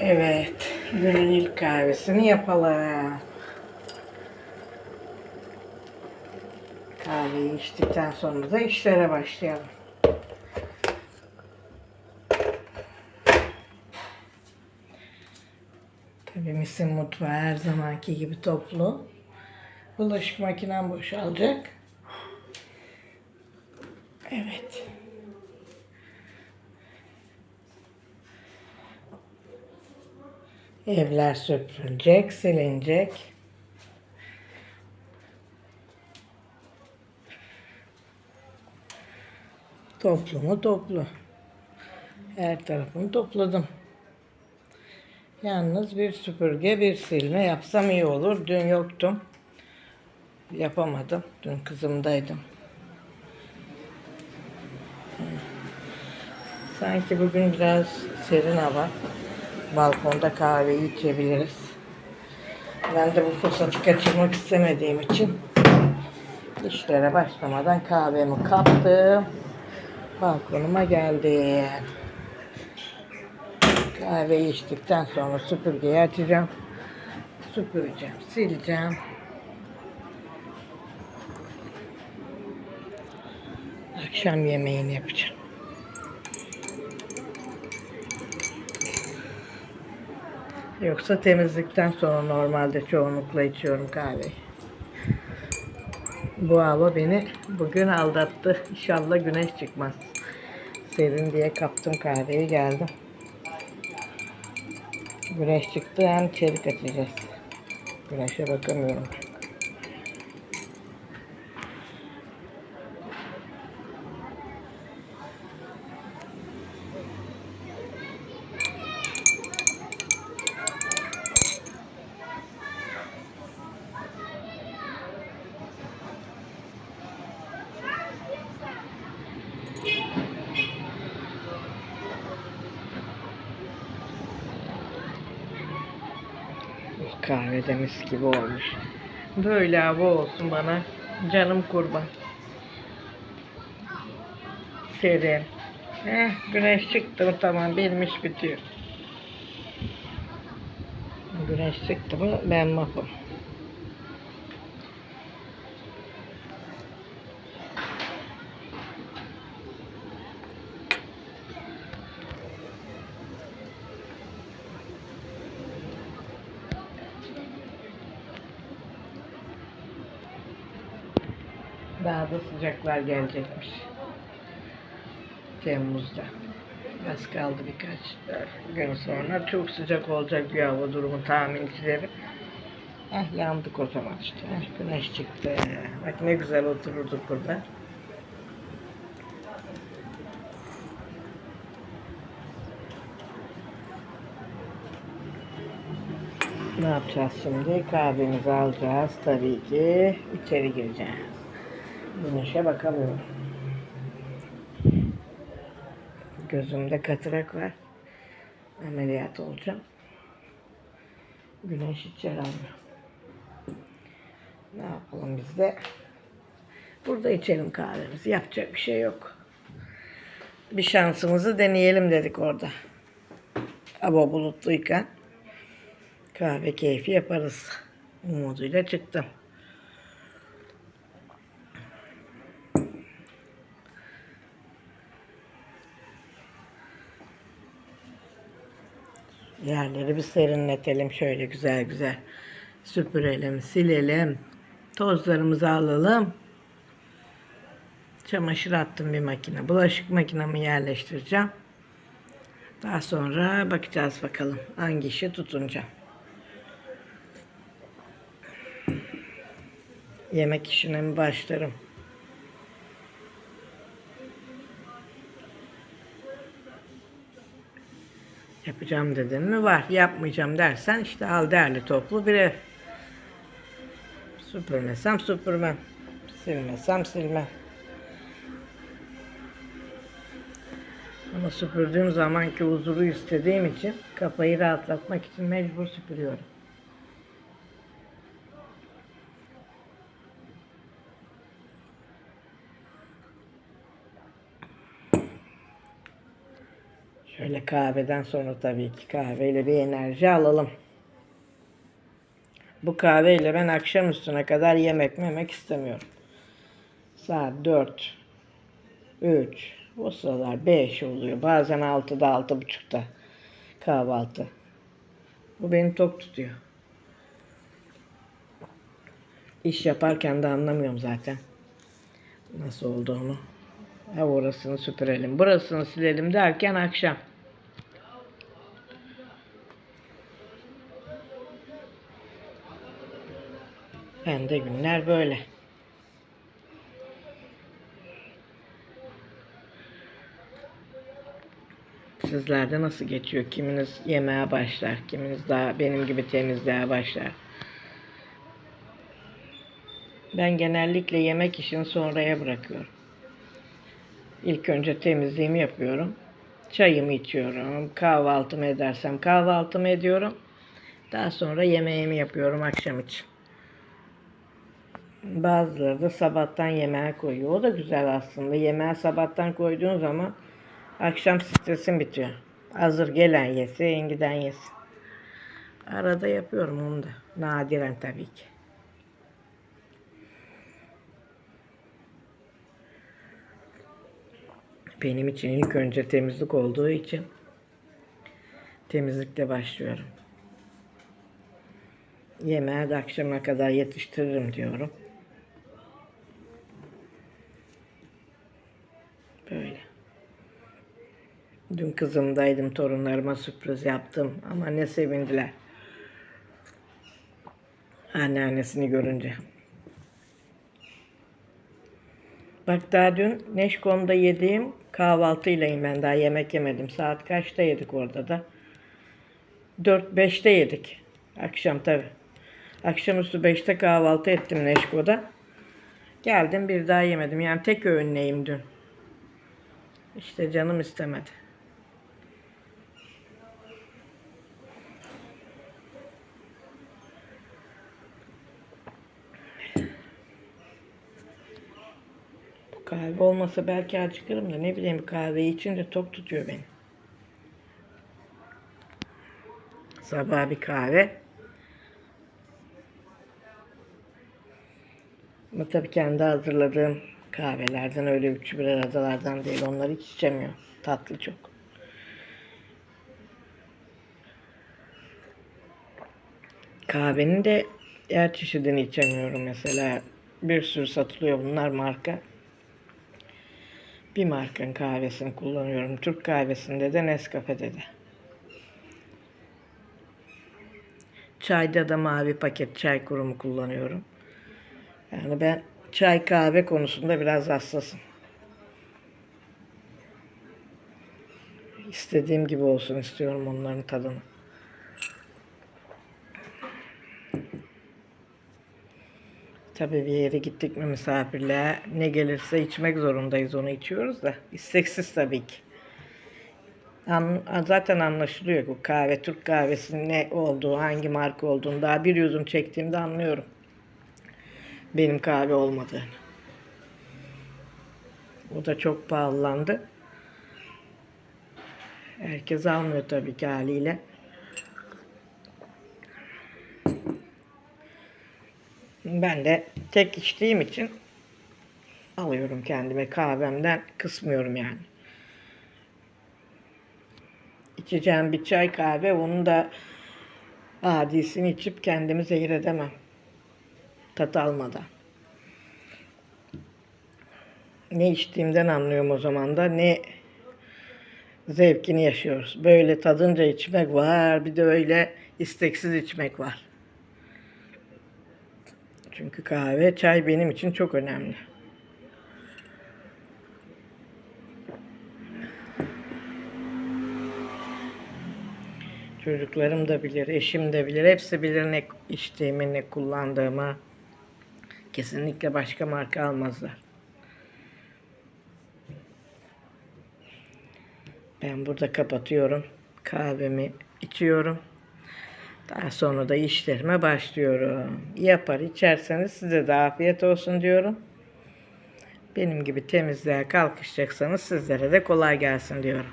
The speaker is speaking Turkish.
Evet, günün ilk kahvesini yapalım. Kahveyi içtikten sonra da işlere başlayalım. Tabii misin mutfağı her zamanki gibi toplu. Bulaşık makinem boşalacak. Evet. Evler süpürülecek, silinecek. Toplu mu toplu. Her tarafını topladım. Yalnız bir süpürge, bir silme yapsam iyi olur. Dün yoktum. Yapamadım. Dün kızımdaydım. Sanki bugün biraz serin hava. Balkonda kahve içebiliriz. Ben de bu fırsatı kaçırmak istemediğim için işlere başlamadan kahvemi kaptım. Balkonuma geldim. Kahveyi içtikten sonra süpürgeyi açacağım. Süpüreceğim, sileceğim. Akşam yemeğini yapacağım. Yoksa temizlikten sonra normalde çoğunlukla içiyorum kahveyi. Bu hava beni bugün aldattı. İnşallah güneş çıkmaz. Serin diye kaptım kahveyi geldim. Güneş çıktı hem çelik açacağız. Güneşe bakamıyorum çünkü. Kahve de mis gibi olmuş. Böyle hava olsun bana. Canım kurban. Serin. Heh, güneş çıktı mı tamam benim iş bitiyor. Güneş çıktı mı ben mahvum. Daha da sıcaklar gelecekmiş. Temmuz'da. Az kaldı birkaç gün sonra. Çok sıcak olacak bir hava durumu tahmincileri. Eh yandık o zaman işte. Eh, güneş çıktı. Bak ne güzel otururduk burada. Ne yapacağız şimdi? Kahvemizi alacağız tabii ki. içeri gireceğiz. Güneşe bakamıyorum. Gözümde katarak var. Ameliyat olacağım. Güneş içeri almıyor. Ne yapalım biz de? Burada içelim kahvemizi. Yapacak bir şey yok. Bir şansımızı deneyelim dedik orada. Hava bulutluyken kahve keyfi yaparız. Umuduyla çıktım. Yerleri bir serinletelim şöyle güzel güzel. Süpürelim, silelim. Tozlarımızı alalım. Çamaşır attım bir makine. Bulaşık makinemi yerleştireceğim. Daha sonra bakacağız bakalım hangi işi tutunca. Yemek işine mi başlarım? Yapacağım dedin mi? Var. Yapmayacağım dersen işte al derli toplu bir ev. Süpürmesem süpürmem. Silmesem silmem. Ama süpürdüğüm zamanki huzuru istediğim için kafayı rahatlatmak için mecbur süpürüyorum. Şöyle kahveden sonra tabii ki kahveyle bir enerji alalım. Bu kahveyle ben akşam üstüne kadar yemek memek istemiyorum. Saat 4, 3, o sıralar 5 oluyor. Bazen 6'da 6.30'da kahvaltı. Bu beni tok tutuyor. İş yaparken de anlamıyorum zaten. Nasıl olduğunu. Ha orasını süpürelim, burasını silelim derken akşam. Ben de günler böyle. Sizlerde nasıl geçiyor? Kiminiz yemeğe başlar, kiminiz daha benim gibi temizliğe başlar. Ben genellikle yemek işini sonraya bırakıyorum. İlk önce temizliğimi yapıyorum. Çayımı içiyorum. Kahvaltımı edersem kahvaltımı ediyorum. Daha sonra yemeğimi yapıyorum akşam için. Bazıları da sabahtan yemeğe koyuyor. O da güzel aslında. Yemeğe sabahtan koyduğun zaman akşam stresin bitiyor. Hazır gelen yesin, giden yesin. Arada yapıyorum onu da. Nadiren tabii ki. Benim için ilk önce temizlik olduğu için temizlikle başlıyorum. Yemeği de akşama kadar yetiştiririm diyorum. Dün kızımdaydım, torunlarıma sürpriz yaptım ama ne sevindiler. Anneannesini görünce. Bak daha dün Neşkom'da yediğim kahvaltıylayım ben daha yemek yemedim. Saat kaçta yedik orada da? 4-5'te yedik. Akşam tabi. Akşamüstü 5'te kahvaltı ettim Neşko'da. Geldim bir daha yemedim. Yani tek öğünleyim dün. İşte canım istemedi. Bu kahve olmasa belki acıkırım da ne bileyim kahve içince tok tutuyor beni. Sabah bir kahve. Ama tabii kendi hazırladığım kahvelerden öyle üçü bir aradalardan değil. Onları hiç içemiyorum. Tatlı çok. Kahvenin de her çeşidini içemiyorum mesela. Bir sürü satılıyor bunlar marka. Bir markanın kahvesini kullanıyorum. Türk kahvesinde de Nescafe'de de. Çayda da mavi paket çay kurumu kullanıyorum. Yani ben çay kahve konusunda biraz hassasım. İstediğim gibi olsun istiyorum onların tadını. Tabii bir yere gittik mi misafirliğe ne gelirse içmek zorundayız onu içiyoruz da isteksiz tabii ki. An, zaten anlaşılıyor bu kahve Türk kahvesinin ne olduğu hangi marka olduğunu daha bir yudum çektiğimde anlıyorum. Benim kahve olmadığını. O da çok pahalandı. Herkes almıyor tabii ki haliyle. Ben de tek içtiğim için alıyorum kendime kahvemden kısmıyorum yani. İçeceğim bir çay kahve onu da adisini içip kendimi zehir edemem. Tat almadan. Ne içtiğimden anlıyorum o zaman da ne zevkini yaşıyoruz. Böyle tadınca içmek var bir de öyle isteksiz içmek var. Çünkü kahve, çay benim için çok önemli. Çocuklarım da bilir, eşim de bilir. Hepsi bilir ne içtiğimi, ne kullandığımı. Kesinlikle başka marka almazlar. Ben burada kapatıyorum. Kahvemi içiyorum. Daha sonra da işlerime başlıyorum. Yapar içerseniz size de afiyet olsun diyorum. Benim gibi temizliğe kalkışacaksanız sizlere de kolay gelsin diyorum.